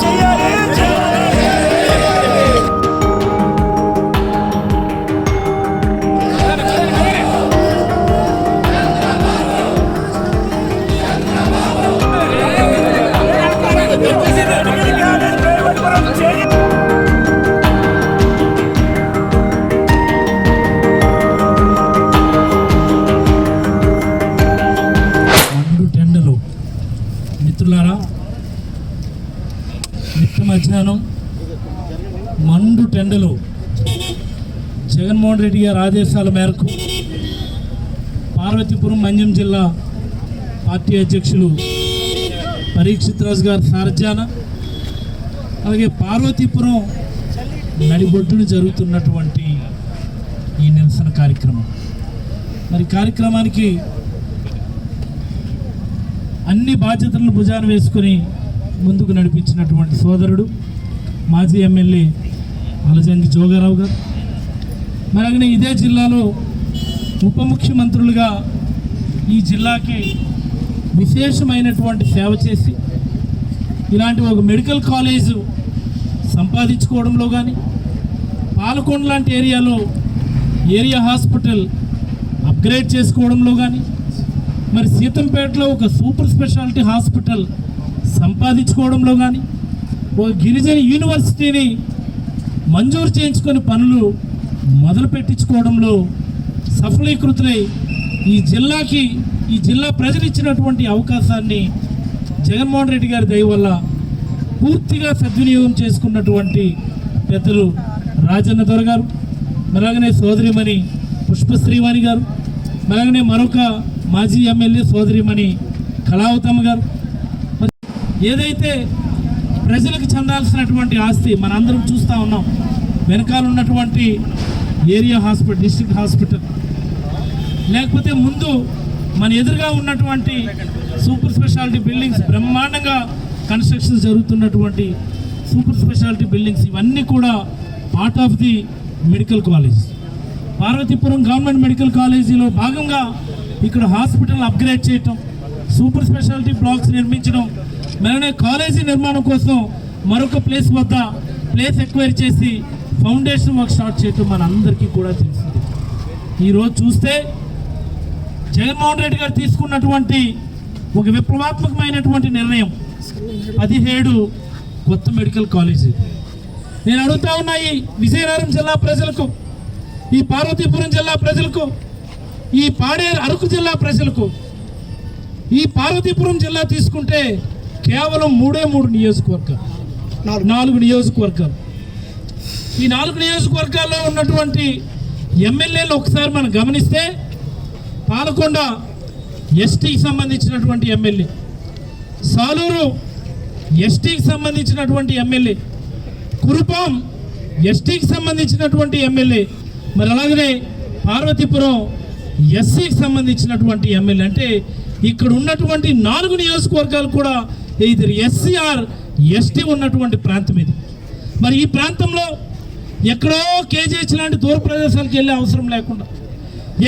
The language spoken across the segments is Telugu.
Yeah. మిట్ట మండు టెండలు. జగన్మోహన్ రెడ్డి గారి ఆదేశాల మేరకు పార్వతీపురం మంజం జిల్లా పార్టీ అధ్యక్షులు పరీక్షిత్ రాజు గారి సారథ్యాన అలాగే పార్వతీపురం నడిబొడ్డున జరుగుతున్నటువంటి ఈ నిరసన కార్యక్రమం. మరి కార్యక్రమానికి అన్ని బాధ్యతలను భుజాన వేసుకుని ముందుకు నడిపించినటువంటి సోదరుడు మాజీ ఎమ్మెల్యే అలజంగి జోగారావు గారు. మరి ఇదే జిల్లాలో ఉప ముఖ్యమంత్రులుగా ఈ జిల్లాకి విశేషమైనటువంటి సేవ చేసి ఇలాంటి ఒక మెడికల్ కాలేజు సంపాదించుకోవడంలో కానీ పాలకొండ లాంటి ఏరియాలో ఏరియా హాస్పిటల్ అప్గ్రేడ్ చేసుకోవడంలో కానీ మరి సీతంపేటలో ఒక సూపర్ స్పెషాలిటీ హాస్పిటల్ సంపాదించుకోవడంలో కానీ ఒక గిరిజన యూనివర్సిటీని మంజూరు చేయించుకొని పనులు మొదలు పెట్టించుకోవడంలో సఫలీకృతులై ఈ జిల్లాకి ఈ జిల్లా ప్రజలు ఇచ్చినటువంటి అవకాశాన్ని జగన్మోహన్ రెడ్డి గారి దయ వల్ల పూర్తిగా సద్వినియోగం చేసుకున్నటువంటి పెద్దలు రాజన్న దొర గారు అలాగనే సోదరిమణి పుష్పశ్రీవాణి గారు అలాగనే మరొక మాజీ ఎమ్మెల్యే సోదరిమణి కళావతమ్మ గారు ఏదైతే ప్రజలకు చెందాల్సినటువంటి ఆస్తి మనందరం చూస్తూ ఉన్నాం వెనకాల ఉన్నటువంటి ఏరియా హాస్పిటల్ డిస్ట్రిక్ట్ హాస్పిటల్. లేకపోతే ముందు మన ఎదురుగా ఉన్నటువంటి సూపర్ స్పెషాలిటీ బిల్డింగ్స్ బ్రహ్మాండంగా కన్స్ట్రక్షన్ జరుగుతున్నటువంటి సూపర్ స్పెషాలిటీ బిల్డింగ్స్ ఇవన్నీ కూడా part of the medical college Parvathipuram government medical కాలేజీలో భాగంగా ఇక్కడ హాస్పిటల్ అప్గ్రేడ్ చేయటం సూపర్ స్పెషాలిటీ బ్లాక్స్ నిర్మించడం మరనే కాలేజీ నిర్మాణం కోసం మరొక ప్లేస్ వద్ద ప్లేస్ ఎక్వైర్ చేసి ఫౌండేషన్ వర్క్ స్టార్ట్ చేయటం మన అందరికీ కూడా తెలిసింది. ఈరోజు చూస్తే జగన్మోహన్ రెడ్డి గారు తీసుకున్నటువంటి ఒక విప్లవాత్మకమైనటువంటి నిర్ణయం. పదిహేడు కొత్త మెడికల్ కాలేజీ నేను అడుగుతా ఉన్నా ఈ విజయనగరం జిల్లా ప్రజలకు ఈ పార్వతీపురం జిల్లా ప్రజలకు ఈ పాడేరు అరకు జిల్లా ప్రజలకు ఈ పార్వతీపురం జిల్లా తీసుకుంటే కేవలం మూడే మూడు నియోజకవర్గాలు. నాలుగు. నియోజకవర్గాలు. ఈ నాలుగు నియోజకవర్గాల్లో ఉన్నటువంటి ఎమ్మెల్యేలు ఒకసారి మనం గమనిస్తే పాలకొండ ఎస్టీకి సంబంధించినటువంటి ఎమ్మెల్యే సాలూరు ఎస్టీకి సంబంధించినటువంటి ఎమ్మెల్యే కురుపాం ఎస్టీకి సంబంధించినటువంటి ఎమ్మెల్యే మరి అలాగనే పార్వతీపురం ఎస్సీకి సంబంధించినటువంటి ఎమ్మెల్యే. అంటే ఇక్కడ ఉన్నటువంటి నాలుగు నియోజకవర్గాలు కూడా ఇది ఎస్సీఆర్ ఎస్టీ ఉన్నటువంటి ప్రాంతం ఇది. మరి ఈ ప్రాంతంలో ఎక్కడో కేజీహెచ్ లాంటి దూర ప్రదేశాలకు వెళ్ళే అవసరం లేకుండా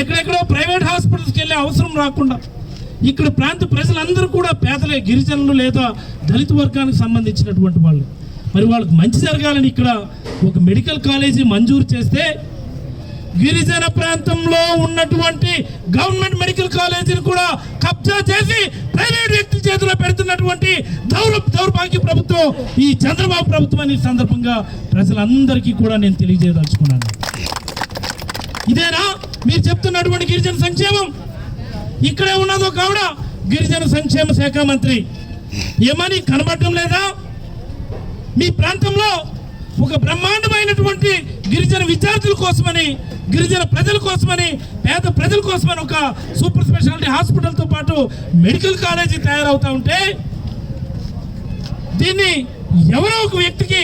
ఎక్కడెక్కడో ప్రైవేట్ హాస్పిటల్స్కి వెళ్ళే అవసరం రాకుండా ఇక్కడ ప్రాంత ప్రజలందరూ కూడా పేదలే గిరిజనులు లేదా దళిత వర్గానికి సంబంధించినటువంటి వాళ్ళు. మరి వాళ్ళకి మంచి జరగాలని ఇక్కడ ఒక మెడికల్ కాలేజీ మంజూరు చేస్తే గిరిజన ప్రాంతంలో ఉన్నటువంటి గవర్నమెంట్ మెడికల్ కాలేజీని కూడా కబ్జా చేసి చేస్తున్నటువంటి దౌర దౌర్భాగ్య ప్రభుత్వం ఈ చంద్రబాబు ప్రభుత్వం అనే సందర్భంగా ప్రజలందరికీ కూడా నేను తెలియజేయదలుచుకున్నాను. ఇదేనా? మీరు చెప్తున్నటువంటి గిరిజన సంక్షేమం. ఇక్కడే ఉన్నదో కావున గిరిజన సంక్షేమ శాఖ మంత్రి. ఏమని? కనబడటం లేదా? మీ ప్రాంతంలో ఒక బ్రహ్మాండమైనటువంటి గిరిజన విద్యార్థుల కోసమని గిరిజన ప్రజల కోసమని పేద ప్రజల కోసమని ఒక సూపర్ స్పెషాలిటీ హాస్పిటల్తో పాటు మెడికల్ కాలేజీ తయారవుతా ఉంటే దీన్ని ఎవరో ఒక వ్యక్తికి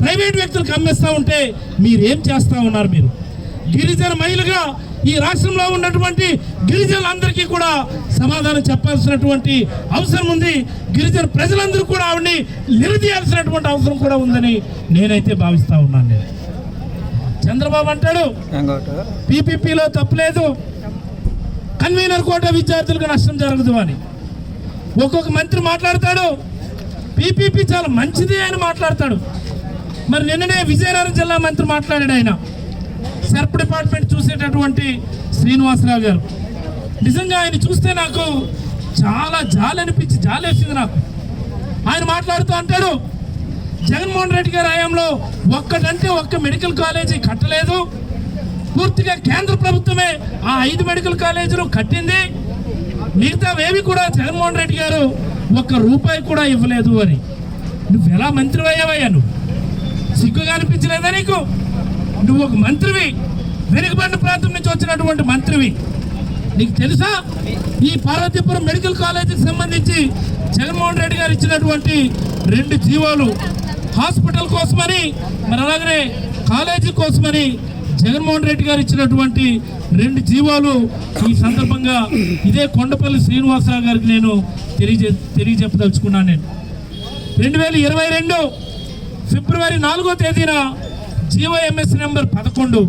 ప్రైవేట్ వ్యక్తులకు అమ్మేస్తూ ఉంటే మీరేం చేస్తూ ఉన్నారు మీరు? గిరిజన మహిళగా ఈ రాష్ట్రంలో ఉన్నటువంటి గిరిజనులందరికీ కూడా సమాధానం చెప్పాల్సినటువంటి అవసరం ఉంది. గిరిజన ప్రజలందరూ కూడా ఆవిడని నిలదీయాల్సినటువంటి అవసరం కూడా ఉందని నేనైతే భావిస్తూ ఉన్నాను నేను. చంద్రబాబు అంటాడు. పీపీపీలో తప్పులేదు కన్వీనర్ కోట విద్యార్థులకు నష్టం జరగదు అని ఒక్కొక్క మంత్రి మాట్లాడతాడు. పీపీపీ చాలా మంచిది అని మాట్లాడతాడు. మరి నిన్ననే విజయనగరం జిల్లా మంత్రి మాట్లాడాడు ఆయన. సర్ప్ డిపార్ట్మెంట్ చూసేటటువంటి శ్రీనివాసరావు గారు. నిజంగా ఆయన చూస్తే నాకు చాలా జాలి అనిపించి జాలి వేసింది నాకు. ఆయన మాట్లాడుతూ అంటాడు జగన్మోహన్ రెడ్డి గారి హయాంలో ఒక్కటంటే ఒక్క మెడికల్ కాలేజీ కట్టలేదు. పూర్తిగా కేంద్ర ప్రభుత్వమే ఆ ఐదు మెడికల్ కాలేజీలు కట్టింది. మిగతావేవి కూడా జగన్మోహన్ రెడ్డి గారు ఒక్క రూపాయి కూడా ఇవ్వలేదు అని. నువ్వు ఎలా మంత్రి అయ్యావయ్యా నువ్వు? సిగ్గుగా అనిపించలేదా నీకు? నువ్వు ఒక మంత్రివి. వెనుకబడిన ప్రాంతం నుంచి వచ్చినటువంటి మంత్రివి. నీకు తెలుసా? ఈ పార్వతీపురం మెడికల్ కాలేజీకి సంబంధించి జగన్మోహన్ రెడ్డి గారు ఇచ్చినటువంటి రెండు జీవోలు హాస్పిటల్ కోసమని మరి అలాగనే కాలేజీ కోసమని జగన్మోహన్ రెడ్డి గారు ఇచ్చినటువంటి రెండు జీవాలు ఈ సందర్భంగా ఇదే కొండపల్లి శ్రీనివాసరావు గారికి నేను తెలియజే తెలియజెప్పదలుచుకున్నాను నేను. రెండు వేల ఇరవై రెండు ఫిబ్రవరి నాలుగో తేదీన జీవోఎంఎస్ నెంబర్ పదకొండు.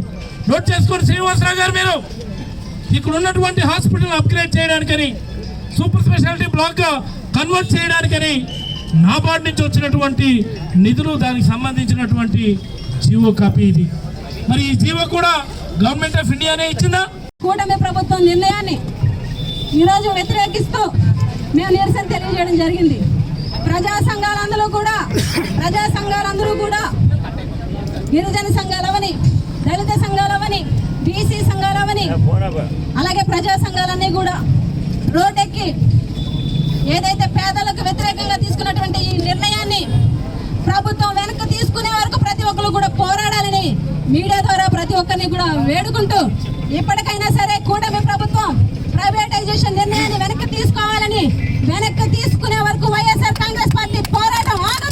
నోట్ చేసుకోండి శ్రీనివాసరావు గారు మీరు. ఇక్కడ ఉన్నటువంటి హాస్పిటల్ అప్గ్రేడ్ చేయడానికని సూపర్ స్పెషాలిటీ బ్లాక్గా కన్వర్ట్ చేయడానికని నాబార్డ్ నుంచి వచ్చినటువంటి నిధులు దానికి సంబంధించినటువంటి జీవో కాపీ ఇది. మరి ఈ జీవో కూడా గవర్నమెంట్ ఆఫ్ ఇండియానే ఇచ్చిందా? కూటమి ప్రభుత్వం నిర్ణయాన్ని ఈరోజు వ్యతిరేకిస్తూ మేము నిరసన తెలియజేయడం జరిగింది. ప్రజా సంఘాలందరూ కూడా ప్రజా సంఘాలందరూ కూడా గిరిజన సంఘాలవని దళిత సంఘాలవని బీసీ సంఘాలవని అలాగే ప్రజా సంఘాలన్నీ కూడా రోడ్డెక్కి ఏదైతే పేదలకు వ్యతిరేకంగా తీసుకున్నటువంటి ఈ నిర్ణయాన్ని ప్రభుత్వం వెనక్కి తీసుకునే వరకు ప్రతి ఒక్కరు కూడా పోరాడాలని మీడియా ద్వారా ప్రతి ఒక్కరిని కూడా వేడుకుంటూ ఇప్పటికైనా సరే కూటమి ప్రభుత్వం ప్రైవేటైజేషన్ నిర్ణయాన్ని వెనక్కి తీసుకోవాలని వెనక్కి తీసుకునే వరకు వైఎస్ఆర్ కాంగ్రెస్ పార్టీ పోరాటం ఆగదు.